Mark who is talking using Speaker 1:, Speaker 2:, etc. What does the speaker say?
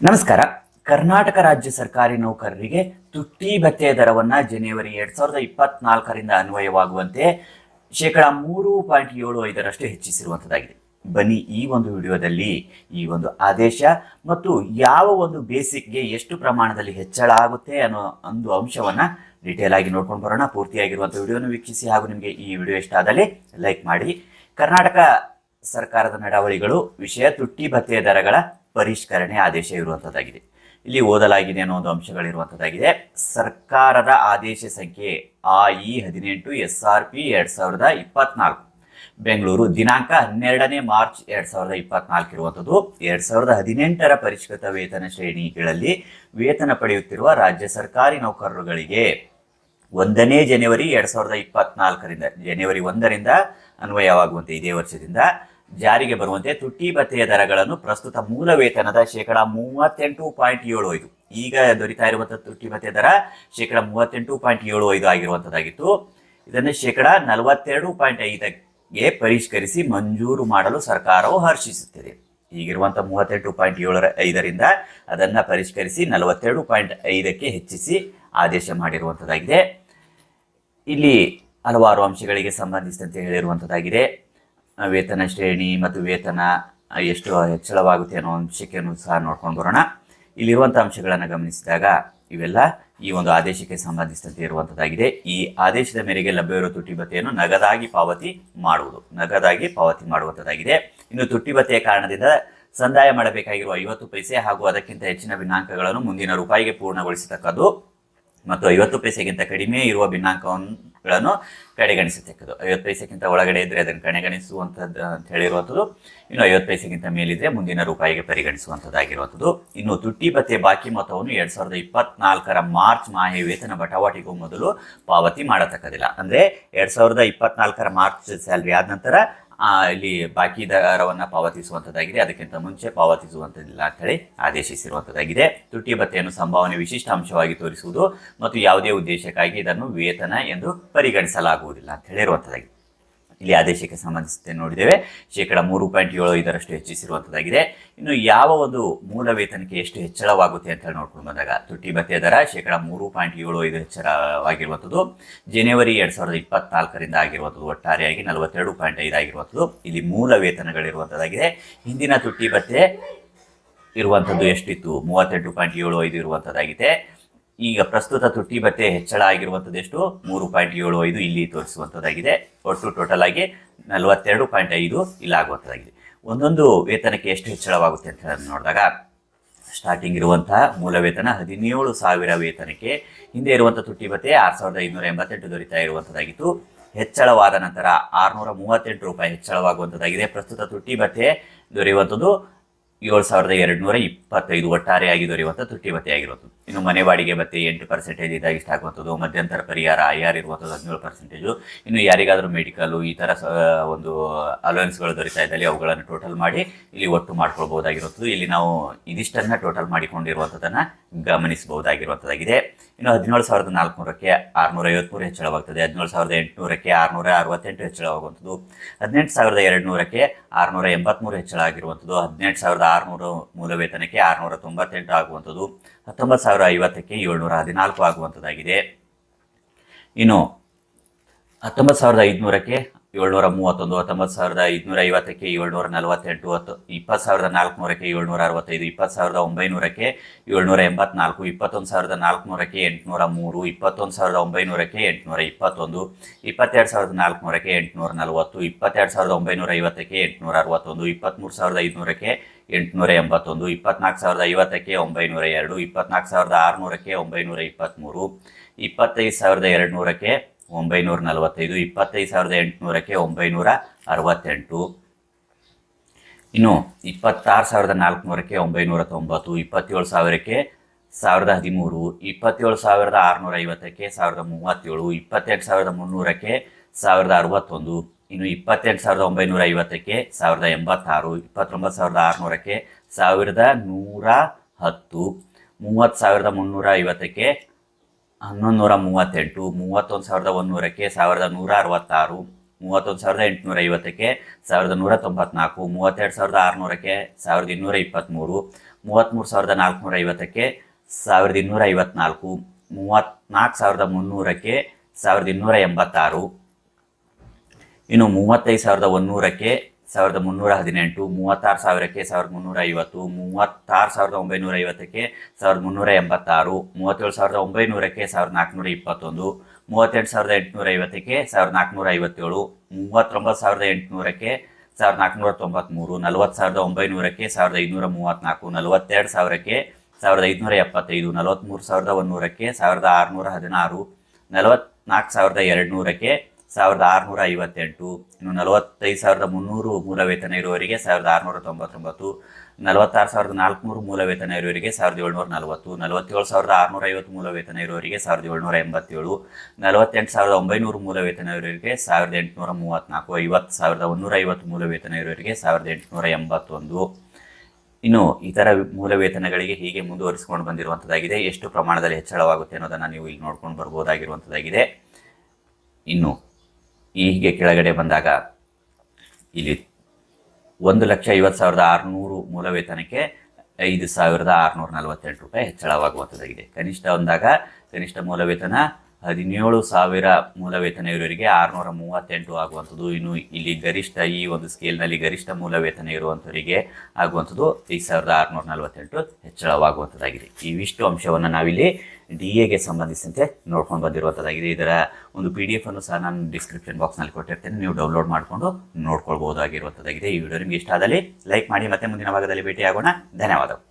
Speaker 1: ನಮಸ್ಕಾರ. ಕರ್ನಾಟಕ ರಾಜ್ಯ ಸರ್ಕಾರಿ ನೌಕರರಿಗೆ ತುಟ್ಟಿ ಭತ್ಯೆ ದರವನ್ನು ಜನವರಿ ಎರಡ್ ಸಾವಿರದ ಇಪ್ಪತ್ನಾಲ್ಕರಿಂದ ಅನ್ವಯವಾಗುವಂತೆ ಶೇಕಡ ಮೂರು ಪಾಯಿಂಟ್ ಏಳು ಐದರಷ್ಟು ಹೆಚ್ಚಿಸಿರುವಂಥದ್ದಾಗಿದೆ ಬನ್ನಿ ಈ ಒಂದು ವಿಡಿಯೋದಲ್ಲಿ ಈ ಒಂದು ಆದೇಶ ಮತ್ತು ಯಾವ ಒಂದು ಬೇಸಿಕ್ಗೆ ಎಷ್ಟು ಪ್ರಮಾಣದಲ್ಲಿ ಹೆಚ್ಚಳ ಆಗುತ್ತೆ ಅನ್ನೋ ಒಂದು ಅಂಶವನ್ನ ಡಿಟೇಲ್ ಆಗಿ ನೋಡ್ಕೊಂಡು ಬರೋಣ. ಪೂರ್ತಿಯಾಗಿರುವಂಥ ವಿಡಿಯೋನ ವೀಕ್ಷಿಸಿ ಹಾಗೂ ನಿಮಗೆ ಈ ವಿಡಿಯೋ ಇಷ್ಟ ಆದಲ್ಲಿ ಲೈಕ್ ಮಾಡಿ. ಕರ್ನಾಟಕ ಸರ್ಕಾರದ ನಡಾವಳಿಗಳು ವಿಷಯ ತುಟ್ಟಿ ಭತ್ಯೆ ದರಗಳ ಪರಿಷ್ಕರಣೆ ಆದೇಶ ಇರುವಂಥದ್ದಾಗಿದೆ ಇಲ್ಲಿ ಓದಲಾಗಿದೆ ಅನ್ನೋ ಒಂದು ಅಂಶಗಳಿರುವಂಥದ್ದಾಗಿದೆ ಸರ್ಕಾರದ ಆದೇಶ ಸಂಖ್ಯೆ ಆ ಇ ಹದಿನೆಂಟು ಎಸ್ ಆರ್ ಪಿ ಎರಡು ಸಾವಿರದ ಇಪ್ಪತ್ನಾಲ್ಕು. ಬೆಂಗಳೂರು, ದಿನಾಂಕ ಹನ್ನೆರಡನೇ ಮಾರ್ಚ್ ಎರಡ್ ಸಾವಿರದ ಇಪ್ಪತ್ನಾಲ್ಕು ಇರುವಂಥದ್ದು ಎರಡ್ ಸಾವಿರದ ಹದಿನೆಂಟರ ಪರಿಷ್ಕೃತ ವೇತನ ಶ್ರೇಣಿಗಳಲ್ಲಿ ವೇತನ ಪಡೆಯುತ್ತಿರುವ ರಾಜ್ಯ ಸರ್ಕಾರಿ ನೌಕರರುಗಳಿಗೆ ಒಂದನೇ ಜನವರಿ ಎರಡ್ ಸಾವಿರದ ಇಪ್ಪತ್ನಾಲ್ಕರಿಂದ, ಜನವರಿ ಒಂದರಿಂದ ಅನ್ವಯವಾಗುವಂತೆ ಇದೇ ವರ್ಷದಿಂದ ಜಾರಿಗೆ ಬರುವಂತೆ ತುಟ್ಟಿ ಭತ್ಯೆಯ ದರಗಳನ್ನು ಪ್ರಸ್ತುತ ಮೂಲ ವೇತನದ ಶೇಕಡ ಮೂವತ್ತೆಂಟು ಪಾಯಿಂಟ್ ಏಳು ಐದು. ಈಗ ದೊರೀತಾ ಇರುವಂತಹ ತುಟ್ಟಿ ಭತ್ಯೆ ದರ ಶೇಕಡ ಮೂವತ್ತೆಂಟು ಪಾಯಿಂಟ್ ಏಳು ಐದು ಆಗಿರುವಂತದ್ದಾಗಿತ್ತು. ಇದನ್ನು ಶೇಕಡ ನಲವತ್ತೆರಡು ಪಾಯಿಂಟ್ ಐದಕ್ಕೆ ಪರಿಷ್ಕರಿಸಿ ಮಂಜೂರು ಮಾಡಲು ಸರ್ಕಾರವು ಹರ್ಷಿಸುತ್ತಿದೆ. ಈಗಿರುವಂತ ಮೂವತ್ತೆಂಟು ಪಾಯಿಂಟ್ ಏಳರ ಐದರಿಂದ ಅದನ್ನ ಪರಿಷ್ಕರಿಸಿ ನಲವತ್ತೆರಡು ಪಾಯಿಂಟ್ ಐದಕ್ಕೆ ಹೆಚ್ಚಿಸಿ ಆದೇಶ ಮಾಡಿರುವಂಥದ್ದಾಗಿದೆ ಇಲ್ಲಿ ಹಲವಾರು ಅಂಶಗಳಿಗೆ ಸಂಬಂಧಿಸಿದಂತೆ ಹೇಳಿರುವಂಥದ್ದಾಗಿದೆ ಆ, ವೇತನ ಶ್ರೇಣಿ ಮತ್ತು ವೇತನ ಎಷ್ಟು ಹೆಚ್ಚಳವಾಗುತ್ತೆ ಅನ್ನೋ ಅಂಶಕ್ಕೆ ಸಹ ನೋಡ್ಕೊಂಡು ಬರೋಣ. ಇಲ್ಲಿರುವಂಥ ಅಂಶಗಳನ್ನು ಗಮನಿಸಿದಾಗ ಇವೆಲ್ಲ ಈ ಒಂದು ಆದೇಶಕ್ಕೆ ಸಂಬಂಧಿಸಿದಂತೆ ಇರುವಂಥದ್ದಾಗಿದೆ. ಈ ಆದೇಶದ ಮೇರೆಗೆ ಲಭ್ಯವಿರುವ ತುಟ್ಟಿ ಭತ್ಯೆಯನ್ನು ನಗದಾಗಿ ಪಾವತಿ ಮಾಡುವುದು. ನಗದಾಗಿ ಪಾವತಿ ಮಾಡುವಂಥದ್ದಾಗಿದೆ. ಇನ್ನು ತುಟ್ಟಿ ಭತ್ಯೆಯ ಕಾರಣದಿಂದ ಸಂದಾಯ ಮಾಡಬೇಕಾಗಿರುವ ಐವತ್ತು ಪೈಸೆ ಹಾಗೂ ಅದಕ್ಕಿಂತ ಹೆಚ್ಚಿನ ಭಿನ್ನಾಂಕಗಳನ್ನು ಮುಂದಿನ ರೂಪಾಯಿಗೆ ಪೂರ್ಣಗೊಳಿಸತಕ್ಕದ್ದು ಮತ್ತು ಐವತ್ತು ಪೈಸೆಗಿಂತ ಕಡಿಮೆ ಇರುವ ಭಿನ್ನಾಂಕಗಳನ್ನು ಕಡೆಗಣಿಸತಕ್ಕದ್ದು. ಐವತ್ತು ಪೈಸೆಗಿಂತ ಒಳಗಡೆ ಇದ್ರೆ ಅದನ್ನು ಕಡೆಗಣಿಸುವಂಥದ್ದು ಅಂತ ಹೇಳಿರುವಂಥದ್ದು. ಇನ್ನು ಐವತ್ತು ಪೈಸೆಗಿಂತ ಮೇಲಿದ್ರೆ ಮುಂದಿನ ರೂಪಾಯಿಗೆ ಪರಿಗಣಿಸುವಂಥದ್ದಾಗಿರುವಂಥದ್ದು. ಇನ್ನು ತುಟ್ಟಿ ಭತ್ಯೆ ಬಾಕಿ ಮೊತ್ತವನ್ನು ಎರಡ್ ಸಾವಿರದ ಇಪ್ಪತ್ನಾಲ್ಕರ ಮಾರ್ಚ್ ಮಾಹೆ ವೇತನ ಬಟವಾಟಿಗೂ ಮೊದಲು ಪಾವತಿ ಮಾಡತಕ್ಕದಿಲ್ಲ ಅಂದ್ರೆ ಎರಡ್ ಸಾವಿರದ ಇಪ್ಪತ್ನಾಲ್ಕರ ಮಾರ್ಚ್ ಸ್ಯಾಲ್ರಿ ಆದ ನಂತರ ಇಲ್ಲಿ ಬಾಕಿ ದರವನ್ನು ಪಾವತಿಸುವಂಥದ್ದಾಗಿದೆ ಅದಕ್ಕಿಂತ ಮುಂಚೆ ಪಾವತಿಸುವಂಥದ್ದಿಲ್ಲ ಅಂತೇಳಿ ಆದೇಶಿಸಿರುವಂಥದ್ದಾಗಿದೆ ತುಟ್ಟಿ ಭತ್ತೆಯನ್ನು ಸಂಭಾವನೆ ವಿಶಿಷ್ಟ ಅಂಶವಾಗಿ ತೋರಿಸುವುದು ಮತ್ತು ಯಾವುದೇ ಉದ್ದೇಶಕ್ಕಾಗಿ ಇದನ್ನು ವೇತನ ಎಂದು ಪರಿಗಣಿಸಲಾಗುವುದಿಲ್ಲ ಅಂತ ಹೇಳಿರುವಂಥದ್ದಾಗಿದೆ ಇಲ್ಲಿ ಆದೇಶಕ್ಕೆ ಸಂಬಂಧಿಸಿದಂತೆ ನೋಡಿದ್ದೇವೆ. ಶೇಕಡ ಮೂರು ಪಾಯಿಂಟ್ ಏಳು ಐದರಷ್ಟು ಹೆಚ್ಚಿಸಿರುವಂಥದ್ದಾಗಿದೆ ಇನ್ನು ಯಾವ ಒಂದು ಮೂಲ ವೇತನಕ್ಕೆ ಎಷ್ಟು ಹೆಚ್ಚಳವಾಗುತ್ತೆ ಅಂತ ಹೇಳಿ ನೋಡ್ಕೊಂಡು ಬಂದಾಗ ತುಟ್ಟಿ ಭತ್ಯೆ ದರ ಶೇಕಡ ಮೂರು ಪಾಯಿಂಟ್ ಏಳು ಐದು ಹೆಚ್ಚಳವಾಗಿರುವಂಥದ್ದು ಜನವರಿ ಎರಡ್ ಸಾವಿರದ ಇಪ್ಪತ್ನಾಲ್ಕರಿಂದ ಆಗಿರುವಂಥದ್ದು ಒಟ್ಟಾರೆಯಾಗಿ ನಲವತ್ತೆರಡು ಪಾಯಿಂಟ್ ಐದು ಆಗಿರುವಂಥದ್ದು ಇಲ್ಲಿ ಮೂಲ ವೇತನಗಳಿರುವಂಥದ್ದಾಗಿದೆ ಹಿಂದಿನ ತುಟ್ಟಿ ಭತ್ಯೆ ಇರುವಂಥದ್ದು ಎಷ್ಟಿತ್ತು? ಮೂವತ್ತೆಂಟು ಪಾಯಿಂಟ್ ಏಳು ಐದು ಇರುವಂಥದ್ದಾಗಿದೆ ಈಗ ಪ್ರಸ್ತುತ ತುಟ್ಟಿ ಭತ್ತೆ ಹೆಚ್ಚಳ ಆಗಿರುವಂಥದ್ದು ಎಷ್ಟು ಮೂರು ಪಾಯಿಂಟ್ ಏಳು ಐದು ಇಲ್ಲಿ ತೋರಿಸುವಂಥದ್ದಾಗಿದೆ ಒಟ್ಟು ಟೋಟಲ್ ಆಗಿ ನಲವತ್ತೆರಡು ಪಾಯಿಂಟ್ ಐದು ಇಲ್ಲಾಗುವಂಥದ್ದಾಗಿದೆ ಒಂದೊಂದು ವೇತನಕ್ಕೆ ಎಷ್ಟು ಹೆಚ್ಚಳವಾಗುತ್ತೆ ಅಂತ ನೋಡಿದಾಗ ಸ್ಟಾರ್ಟಿಂಗ್ ಇರುವಂತಹ ಮೂಲ ವೇತನ ಹದಿನೇಳು ಸಾವಿರ ವೇತನಕ್ಕೆ ಹಿಂದೆ ಇರುವಂಥ ತುಟ್ಟಿ ಭತ್ತೆ ಆರು ಸಾವಿರದ ಐನೂರ ಎಂಬತ್ತೆಂಟು ದೊರೀತಾ ಇರುವಂಥದ್ದಾಗಿತ್ತು ಹೆಚ್ಚಳವಾದ ನಂತರ ಆರುನೂರ ಮೂವತ್ತೆಂಟು ರೂಪಾಯಿ ಹೆಚ್ಚಳವಾಗುವಂಥದ್ದಾಗಿದೆ ಪ್ರಸ್ತುತ ತುಟ್ಟಿ ಭತ್ತೆ ದೊರೆಯುವಂಥದ್ದು ಏಳು ಸಾವಿರದ ಎರಡು ನೂರ ಇಪ್ಪತ್ತೈದು ಒಟ್ಟಾರೆಯಾಗಿ ದೊರೆಯುವಂಥ ತುಟ್ಟಿ ಭತ್ತೆ ಆಗಿರುವಂಥದ್ದು ಇನ್ನು ಮನೆ ಬಾಡಿಗೆ ಮತ್ತೆ ಎಂಟು ಪರ್ಸೆಂಟೇಜ್ ಇದಾಗಿ ಇಷ್ಟ ಆಗುವಂಥದ್ದು ಮಧ್ಯಂತರ ಪರಿಹಾರ ಐ ಆರ್ ಇರುವಂಥದ್ದು ಹದಿನೇಳು ಪರ್ಸೆಂಟೇಜು ಇನ್ನು ಯಾರಿಗಾದರೂ ಮೆಡಿಕಲು ಈ ಥರ ಒಂದು ಅಲೋಯನ್ಸ್ಗಳು ದೊರೀತಾ ಇದ್ದಲ್ಲಿ ಅವುಗಳನ್ನು ಟೋಟಲ್ ಮಾಡಿ ಇಲ್ಲಿ ಒಟ್ಟು ಮಾಡ್ಕೊಳ್ಬಹುದಾಗಿರುವಂಥದ್ದು. ಇಲ್ಲಿ ನಾವು ಇದಿಷ್ಟನ್ನು ಟೋಟಲ್ ಮಾಡಿಕೊಂಡಿರುವಂಥದ್ದನ್ನು ಗಮನಿಸಬಹುದಾಗಿರುವಂಥದ್ದಾಗಿದೆ. ಇನ್ನು ಹದಿನೇಳು ಸಾವಿರದ ನಾಲ್ಕುನೂರಕ್ಕೆ ಆರುನೂರ ಐವತ್ಮೂರು ಹೆಚ್ಚಳವಾಗ್ತದೆ. ಹದಿನೇಳು ಸಾವಿರದ ಎಂಟುನೂರಕ್ಕೆ ಆರುನೂರ ಅರವತ್ತೆಂಟು ಹೆಚ್ಚಳವಾಗುವಂಥದ್ದು. ಹದಿನೆಂಟು ಸಾವಿರದ ಎರಡು ನೂರಕ್ಕೆ ಆರುನೂರ ಎಂಬತ್ತ್ಮೂರು ಹೆಚ್ಚಳ ಆಗಿರುವಂಥದ್ದು. ಹದಿನೆಂಟು ಸಾವಿರದ ಆರುನೂರು ಮೂಲ ವೇತನಕ್ಕೆ ಆರುನೂರ ತೊಂಬತ್ತೆಂಟು ಆಗುವಂಥದ್ದು. ಹತ್ತೊಂಬತ್ತು ಸಾವಿರ ಐವತ್ತಕ್ಕೆ ಏಳ್ನೂರ ಹದಿನಾಲ್ಕು ಆಗುವಂಥದ್ದಾಗಿದೆ. ಇನ್ನು ಹತ್ತೊಂಬತ್ತು ಸಾವಿರದ ಐದುನೂರಕ್ಕೆ ಏಳ್ನೂರ ಮೂವತ್ತೊಂದು ಹತ್ತೊಂಬತ್ತು ಸಾವಿರದ ಐದುನೂರ ಐವತ್ತಕ್ಕೆ ಏಳ್ನೂರ ನಲವತ್ತೆಂಟು ಹತ್ತು, ಇಪ್ಪತ್ತು ಸಾವಿರದ ನಾಲ್ಕುನೂರಕ್ಕೆ ಏಳ್ನೂರ ಅರವತ್ತೈದು ಇಪ್ಪತ್ತು ಸಾವಿರದ ಒಂಬೈನೂರಕ್ಕೆ ಏಳ್ನೂರ ಎಂಬತ್ನಾಲ್ಕು ಇಪ್ಪತ್ತೊಂದು ಸಾವಿರದ ನಾಲ್ಕುನೂರಕ್ಕೆ ಎಂಟುನೂರ ಮೂರು ಇಪ್ಪತ್ತೊಂದು ಸಾವಿರದ ಒಂಬೈನೂರಕ್ಕೆ ಎಂಟುನೂರ ಇಪ್ಪತ್ತೊಂದು ಇಪ್ಪತ್ತೆರಡು ಸಾವಿರದ ನಾಲ್ಕುನೂರಕ್ಕೆ ಎಂಟುನೂರ ನಲವತ್ತು ಇಪ್ಪತ್ತೆರಡು ಸಾವಿರದ ಒಂಬೈನೂರ ಐವತ್ತಕ್ಕೆ ಎಂಟುನೂರ ಅರವತ್ತೊಂದು ಇಪ್ಪತ್ತ್ಮೂರು ಸಾವಿರದ ಐದುನೂರಕ್ಕೆ ಎಂಟುನೂರ ಎಂಬತ್ತೊಂದು ಇಪ್ಪತ್ನಾಲ್ಕು ಸಾವಿರದ ಐವತ್ತಕ್ಕೆ ಒಂಬೈನೂರ ಎರಡು ಇಪ್ಪತ್ನಾಲ್ಕು ಸಾವಿರದ ಆರುನೂರಕ್ಕೆ ಒಂಬೈನೂರ ಇಪ್ಪತ್ತ್ಮೂರು ಇಪ್ಪತ್ತೈದು ಸಾವಿರದ ಎರಡು ನೂರಕ್ಕೆ ಒಂಬೈನೂರ ನಲವತ್ತೈದು ಇಪ್ಪತ್ತೈದು ಸಾವಿರದ ಎಂಟುನೂರಕ್ಕೆ ಒಂಬೈನೂರ ಅರವತ್ತೆಂಟು ಇನ್ನು ಇಪ್ಪತ್ತಾರು ಸಾವಿರದ ನಾಲ್ಕುನೂರಕ್ಕೆ ಒಂಬೈನೂರ ತೊಂಬತ್ತು ಇಪ್ಪತ್ತೇಳು ಸಾವಿರಕ್ಕೆ ಸಾವಿರದ ಹದಿಮೂರು, ಇಪ್ಪತ್ತೇಳು ಸಾವಿರದ ಆರುನೂರ ಐವತ್ತಕ್ಕೆ ಸಾವಿರದ ಮೂವತ್ತೇಳು, ಇಪ್ಪತ್ತೆಂಟು ಸಾವಿರದ ಮುನ್ನೂರಕ್ಕೆ ಸಾವಿರದ ಅರವತ್ತೊಂದು, ಇನ್ನು ಇಪ್ಪತ್ತೆಂಟು ಸಾವಿರದ ಒಂಬೈನೂರ ಐವತ್ತಕ್ಕೆ ಸಾವಿರದ ಎಂಬತ್ತಾರು, ಇಪ್ಪತ್ತೊಂಬತ್ತು ಸಾವಿರದ ಆರುನೂರಕ್ಕೆ ಸಾವಿರದ ನೂರ ಹತ್ತು, ಮೂವತ್ತು ಸಾವಿರದ ಮುನ್ನೂರ ಐವತ್ತಕ್ಕೆ ಹನ್ನೊಂದು ನೂರ ಮೂವತ್ತೆಂಟು ಮೂವತ್ತೊಂದು ಸಾವಿರದ ಒಂದೂರಕ್ಕೆ ಸಾವಿರದ ನೂರ ಅರವತ್ತಾರು ಮೂವತ್ತೊಂದು ಸಾವಿರದ ಎಂಟುನೂರ ಐವತ್ತಕ್ಕೆ ಸಾವಿರದ ನೂರ ತೊಂಬತ್ನಾಲ್ಕು ಮೂವತ್ತೆರಡು ಸಾವಿರದ ಆರುನೂರಕ್ಕೆ ಸಾವಿರದ ಇನ್ನೂರ ಇಪ್ಪತ್ತ್ಮೂರು ಮೂವತ್ತ್ಮೂರು ಸಾವಿರದ ನಾಲ್ಕುನೂರ ಐವತ್ತಕ್ಕೆ ಸಾವಿರದ ಇನ್ನೂರ ಐವತ್ನಾಲ್ಕು ಮೂವತ್ತ್ನಾಲ್ಕು ಸಾವಿರದ ಮುನ್ನೂರಕ್ಕೆ ಸಾವಿರದ ಇನ್ನೂರ ಎಂಬತ್ತಾರು ಇನ್ನು ಮೂವತ್ತೈದು ಸಾವಿರದ ಒಂದೂರಕ್ಕೆ ಸಾವಿರದ ಮುನ್ನೂರ ಹದಿನೆಂಟು, ಮೂವತ್ತಾರು ಸಾವಿರಕ್ಕೆ ಸಾವಿರದ ಮುನ್ನೂರ ಐವತ್ತು, ಮೂವತ್ತಾರು ಸಾವಿರದ ಒಂಬೈನೂರ ಐವತ್ತಕ್ಕೆ ಸಾವಿರದ ಮುನ್ನೂರ ಎಂಬತ್ತಾರು, ಮೂವತ್ತೇಳು ಸಾವಿರದ ಒಂಬೈನೂರಕ್ಕೆ ಸಾವಿರದ ನಾಲ್ಕುನೂರ ಇಪ್ಪತ್ತೊಂದು, ಮೂವತ್ತೆಂಟು ಸಾವಿರದ ಎಂಟುನೂರ ಐವತ್ತಕ್ಕೆ ಸಾವಿರದ ನಾಲ್ಕುನೂರ ಐವತ್ತೇಳು, ಮೂವತ್ತೊಂಬತ್ತು ಸಾವಿರದ ಎಂಟುನೂರಕ್ಕೆ ಸಾವಿರದ ನಾಲ್ಕುನೂರ ತೊಂಬತ್ತ್ಮೂರು ನಲವತ್ತು ಸಾವಿರದ ಒಂಬೈನೂರಕ್ಕೆ ಸಾವಿರದ ಐನೂರ ಮೂವತ್ತ್ನಾಲ್ಕು, ನಲವತ್ತೆರಡು ಸಾವಿರಕ್ಕೆ ಸಾವಿರದ ಐದುನೂರ ಎಪ್ಪತ್ತೈದು, ನಲವತ್ತ್ಮೂರು ಸಾವಿರದ ಒಂದೂರಕ್ಕೆ ಸಾವಿರದ ಆರುನೂರ ಹದಿನಾರು ನಲವತ್ನಾಲ್ಕು ಸಾವಿರದ ಎರಡು ನೂರಕ್ಕೆ ಸಾವಿರದ ಆರುನೂರ ಐವತ್ತೆಂಟು ಇನ್ನು ನಲವತ್ತೈದು ಸಾವಿರದ ಮುನ್ನೂರು ಮೂಲ ವೇತನ ಇರುವವರಿಗೆ ಸಾವಿರದ ಆರುನೂರ ತೊಂಬತ್ತೊಂಬತ್ತು ನಲವತ್ತಾರು ಸಾವಿರದ ನಾಲ್ಕುನೂರು ಮೂಲ ವೇತನ ಇರುವವರಿಗೆ ಸಾವಿರದ ಏಳ್ನೂರ ನಲವತ್ತು ನಲವತ್ತೇಳು ಸಾವಿರದ ಆರುನೂರ ಐವತ್ತು ಮೂಲ ವೇತನ ಇರುವವರಿಗೆ ಸಾವಿರದ ಏಳ್ನೂರ ಎಂಬತ್ತೇಳು ನಲವತ್ತೆಂಟು ಸಾವಿರದ ಒಂಬೈನೂರು ಮೂಲ ವೇತನ ಇರುವವರಿಗೆ ಸಾವಿರದ ಎಂಟುನೂರ ಮೂವತ್ತ್ನಾಲ್ಕು ಐವತ್ತು ಸಾವಿರದ ಒಂದೂರ ಐವತ್ತು ಮೂಲ ವೇತನ ಇರುವವರಿಗೆ ಸಾವಿರದ ಎಂಟುನೂರ ಎಂಬತ್ತೊಂದು ಇನ್ನು ಇತರ ಮೂಲ ವೇತನಗಳಿಗೆ ಹೀಗೆ ಮುಂದುವರಿಸಿಕೊಂಡು ಬಂದಿರುವಂಥದ್ದಾಗಿದೆ ಎಷ್ಟು ಪ್ರಮಾಣದಲ್ಲಿ ಹೆಚ್ಚಳವಾಗುತ್ತೆ ಅನ್ನೋದನ್ನು ನೀವು ಇಲ್ಲಿ ನೋಡ್ಕೊಂಡು ಬರ್ಬೋದಾಗಿರುವಂಥದ್ದಾಗಿದೆ ಇನ್ನು ಈ ಹೀಗೆ ಕೆಳಗಡೆ ಬಂದಾಗ ಇಲ್ಲಿ ಒಂದು ಲಕ್ಷ ಐವತ್ತು ಸಾವಿರದ ಆರುನೂರು ಮೂಲ ವೇತನಕ್ಕೆ ಐದು ಸಾವಿರದ ಆರುನೂರ ನಲವತ್ತೆಂಟು ರೂಪಾಯಿ ಹೆಚ್ಚಳವಾಗುವಂಥದ್ದಾಗಿದೆ. ಕನಿಷ್ಠ ಒಂದಾಗ ಕನಿಷ್ಠ ಮೂಲ ವೇತನ ಹದಿನೇಳು ಸಾವಿರ ಮೂಲ ವೇತನ ಇರುವವರಿಗೆ ಆರುನೂರ ಮೂವತ್ತೆಂಟು ಆಗುವಂಥದ್ದು. ಇನ್ನು ಇಲ್ಲಿ ಗರಿಷ್ಠ ಈ ಒಂದು ಸ್ಕೇಲ್ನಲ್ಲಿ ಗರಿಷ್ಠ ಮೂಲ ವೇತನ ಇರುವಂಥವರಿಗೆ ಆಗುವಂಥದ್ದು ಐದು ಸಾವಿರದ ಆರುನೂರ ನಲವತ್ತೆಂಟು ಹೆಚ್ಚಳವಾಗುವಂಥದ್ದಾಗಿದೆ. ಇವಿಷ್ಟು ಅಂಶವನ್ನು ನಾವಿಲ್ಲಿ ಡಿ ಎಗೆ ಸಂಬಂಧಿಸಿದಂತೆ ನೋಡ್ಕೊಂಡು ಬಂದಿರುವಂಥದ್ದಾಗಿದೆ. ಇದರ ಒಂದು ಪಿ ಡಿ ಎಫ್ ಅನ್ನು ಸಹ ನಾನು ಡಿಸ್ಕ್ರಿಪ್ಷನ್ ಬಾಕ್ಸ್ನಲ್ಲಿ ಕೊಟ್ಟಿರ್ತೇನೆ. ನೀವು ಡೌನ್ಲೋಡ್ ಮಾಡಿಕೊಂಡು ನೋಡ್ಕೊಳ್ಬಹುದಾಗಿರುವಂಥದ್ದಾಗಿದೆ. ಈ ವಿಡಿಯೋ ನಿಮಗೆ ಇಷ್ಟ ಆದಲ್ಲಿ ಲೈಕ್ ಮಾಡಿ. ಮತ್ತೆ ಮುಂದಿನ ಭಾಗದಲ್ಲಿ ಭೇಟಿಯಾಗೋಣ. ಧನ್ಯವಾದಗಳು.